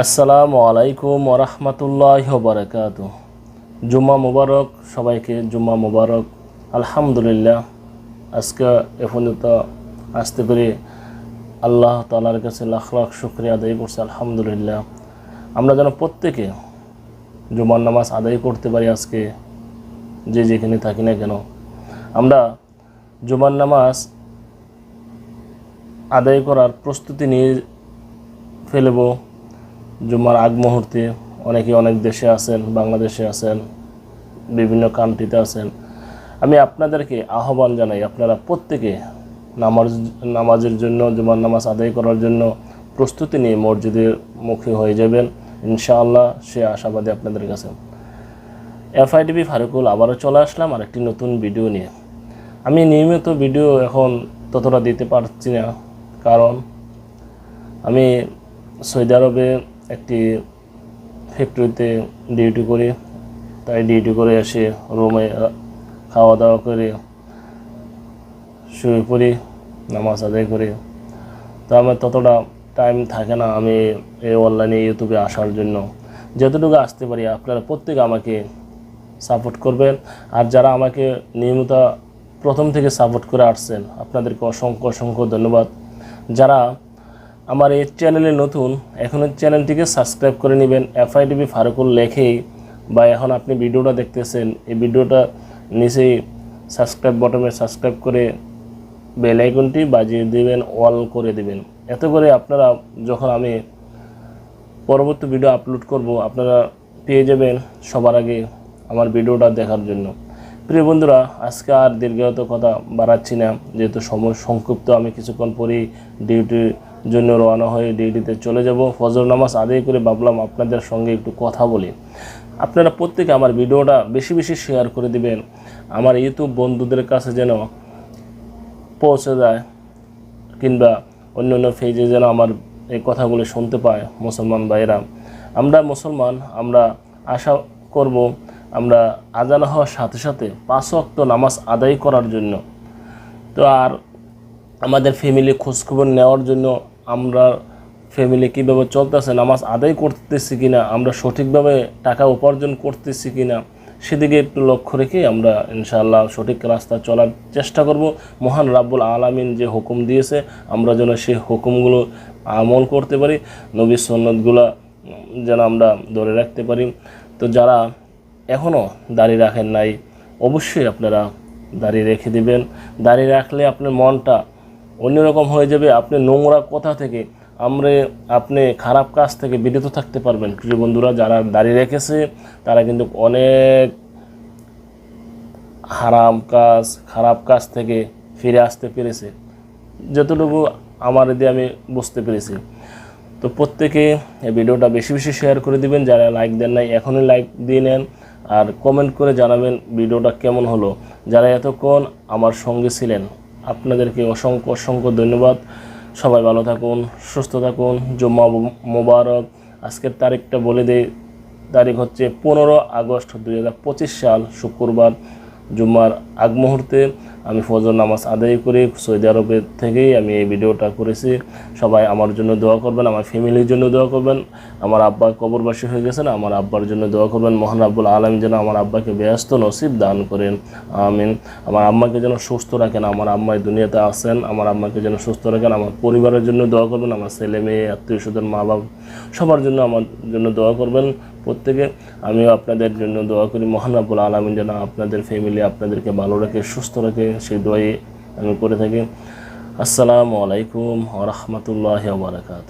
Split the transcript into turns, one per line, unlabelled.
আসসালামু আলাইকুম ওরহমতুল্লাহ বারকাত জুম্মা মুবারক, সবাইকে জুম্মা মুবারক। আলহামদুলিল্লাহ, আজকে এ পর্যন্ত আসতে পেরে আল্লাহ তালার কাছে লাখ লাখ শুক্রিয়া আদায় করছে, আলহামদুলিল্লাহ। আমরা যেন প্রত্যেকে জুমার নামাজ আদায় করতে পারি আজকে, যে যেখানে থাকি না কেন। আমরা জুমার নামাজ আদায় করার প্রস্তুতি নিয়ে ফেলব। জুম্মার আগ মুহূর্তে অনেকে অনেক দেশে আছেন, বাংলাদেশে আছেন, বিভিন্ন কান্ট্রিতে আছেন। আমি আপনাদেরকে আহ্বান জানাই, আপনারা প্রত্যেকে নামাজ, নামাজের জন্য, জুমার নামাজ আদায় করার জন্য প্রস্তুতি নিয়ে মসজিদের মুখী হয়ে যাবেন। ইনশাআল্লাহ সে আশাবাদী আপনাদের কাছে। এফআইডিবি ফারুকুল, আবারও চলে আসলাম আর একটি নতুন ভিডিও নিয়ে। আমি নিয়মিত ভিডিও এখন ততটা দিতে পারছি না, কারণ আমি সৌদি আরবে একটি ফ্যাক্টরিতে ডিউটি করি, তাই ডিউটি করে এসে রুমে খাওয়া দাওয়া করে, শুয়ে পড়ি, নামাজ আদায় করি। তো আমার ততটা টাইম থাকে না আমি এই অনলাইনে ইউটিউবে আসার জন্য। যতটুকু আসতে পারি, আপনারা প্রত্যেকে আমাকে সাপোর্ট করবেন। আর যারা আমাকে নিয়মিত প্রথম থেকে সাপোর্ট করে আসছেন, আপনাদেরকে অসংখ্য অসংখ্য ধন্যবাদ। যারা আমার এই চ্যানেলে নতুন এখন চ্যানেলটিকে সাবস্ক্রাইব করে নেবেন। এফআইডিবি ফারুকুল লেখেই বা এখন আপনি ভিডিওটা দেখতেছেন, এই ভিডিওটা নিচেই সাবস্ক্রাইব বটমে সাবস্ক্রাইব করে বেল আইকনটি বাজিয়ে দেবেন অল করে দেবেন। এত করে আপনারা যখন আমি পরবর্তী ভিডিও আপলোড করব, আপনারা পেয়ে যাবেন সবার আগে আমার ভিডিওটা দেখার জন্য। প্রিয় বন্ধুরা, আজকে আর দীর্ঘত কথা বাড়াচ্ছি না, যেহেতু সময় সংক্ষিপ্ত, আমি কিছুক্ষণ পরেই ডিউটির জন্য রওনা হয়ে ডিউটিতে চলে যাব। ফজর নামাজ আদায় করে ভাবলাম আপনাদের সঙ্গে একটু কথা বলি। আপনারা প্রত্যেকে আমার ভিডিওটা বেশি বেশি শেয়ার করে দিবেন। আমার ইউটিউব বন্ধুদের কাছে যেন পৌঁছে যায় কিংবা অন্য অন্য ফেজে যেন আমার এই কথাগুলো শুনতে পায় মুসলমান ভাইরা আমরা মুসলমান, আমরা আশা করব আমরা আজান হওয়ার সাথে সাথে পাঁচ অক্ত নামাজ আদায় করার জন্য। তো আর আমাদের ফ্যামিলি খোঁজখবর নেওয়ার জন্য আমরা ফ্যামিলি কীভাবে চলতেছে, নামাজ আদায় করতেছি কিনা, আমরা সঠিকভাবে টাকা উপার্জন করতেছি কিনা, সেদিকে একটু লক্ষ্য রেখে আমরা ইনশাআল্লাহ সঠিক রাস্তা চলার চেষ্টা করব। মহান রাব্বুল আলামিন যে হুকুম দিয়েছে, আমরা যেন সেই হুকুমগুলো আমল করতে পারি নবী সন্ন্যতগুলো যেন আমরা ধরে রাখতে পারি। তো যারা এখনও দাড়ি রাখেন নাই, অবশ্যই আপনারা দাড়ি রেখে দিবেন। দাড়ি রাখলে আপনার মনটা অন্যরকম হয়ে যাবে, আপনি নোংরা কথা থেকে? আমরা, আপনি খারাপ কাজ থেকে বিরত থাকতে পারবেন। প্রিয় বন্ধুরা, যারা দাঁড়িয়ে রেখেছে, তারা কিন্তু অনেক হারাম কাজ, খারাপ কাজ থেকে ফিরে আসতে পেরেছে। যতটুকু আমার দিয়ে আমি বুঝতে পেরেছি। তো প্রত্যেকে এই ভিডিওটা বেশি বেশি শেয়ার করে দিবেন। যারা লাইক দেন নাই, এখনই লাইক দিয়ে নেন আর কমেন্ট করে জানাবেন ভিডিওটা কেমন হলো। যারা এতক্ষণ আমার সঙ্গে ছিলেন আপনাদেরকে অসংখ্য অসংখ্য ধন্যবাদ। সবাই ভালো থাকুন, সুস্থ থাকুন। জুম্মা মোবারক। আজকের তারিখটা বলে দেয় তারিখ হচ্ছে পনেরো আগস্ট দু হাজার পঁচিশ সাল, শুক্রবার। জুম্মার আগ মুহূর্তে আমি ফজর নামাজ আদায় করে, সৌদি আরবের থেকেই আমি এই ভিডিওটা করেছি। সবাই আমার জন্য দোয়া করবেন, আমার ফ্যামিলির জন্য দোয়া করবেন। আমার আব্বা কবরবাসী হয়ে গেছেন, আমার আব্বার জন্য দোয়া করবেন। মহান আব্বুল আলম যেন আমার আব্বাকে ব্যস্ত নসিব দান করেন। আমিন। আমার আম্মাকে যেন সুস্থ রাখেন, আমার আম্মাই দুনিয়াতে আসেন আমার আম্মাকে যেন সুস্থ রাখেন, আমার পরিবারের জন্য দোয়া করবেন, আমার ছেলে মেয়ে, আত্মীয় স্বজন মা বাবা সবার জন্য আমার জন্য দোয়া করবেন। প্রত্যেকে আমিও আপনাদের জন্য দোয়া করি। মহান আব্বুল আলমিন যেন আপনাদের ফ্যামিলি আপনাদেরকে ভালো রাখে, সুস্থ রাখে, সেই দোয়াই আমি করে থাকি। আসসালামু আলাইকুম ওরহমতুল্লাহ বারকাত